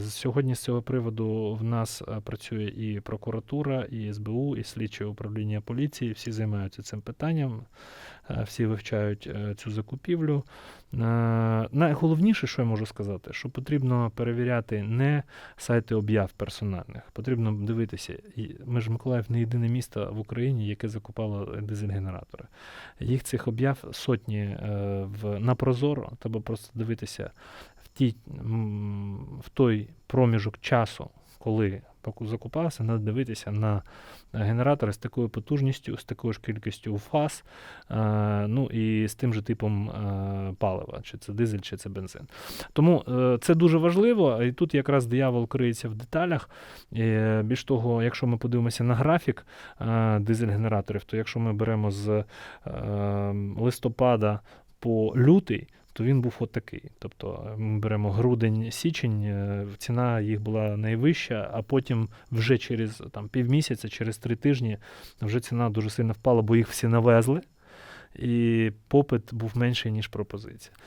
Сьогодні з цього приводу в нас е, працює і прокуратура, і СБУ, і слідче управління поліції. Всі займаються цим питанням, е, всі вивчають е, цю закупівлю. Найголовніше, що я можу сказати, що потрібно перевіряти не сайти об'яв персональних. Потрібно дивитися. Ми ж Миколаїв не єдине місто в Україні, яке закупало дизель-генератори. Їх цих об'яв сотні в, на Прозоро. Треба просто дивитися в, ті, м, в той проміжок часу, коли закупався, треба дивитися на е, генератори з такою потужністю, з такою ж кількістю фаз, е, ну і з тим же типом е, палива, чи це дизель, чи це бензин. Тому це дуже важливо, і тут якраз диявол криється в деталях. Більш того, якщо ми подивимося на графік дизель-генераторів, то якщо ми беремо з листопада по лютий, то він був от такий. Тобто е, ми беремо грудень-січень, е, ціна їх була найвища, а потім вже через там, півмісяця, через три тижні вже ціна дуже сильно впала, бо їх всі навезли, і попит був менший, ніж пропозиція.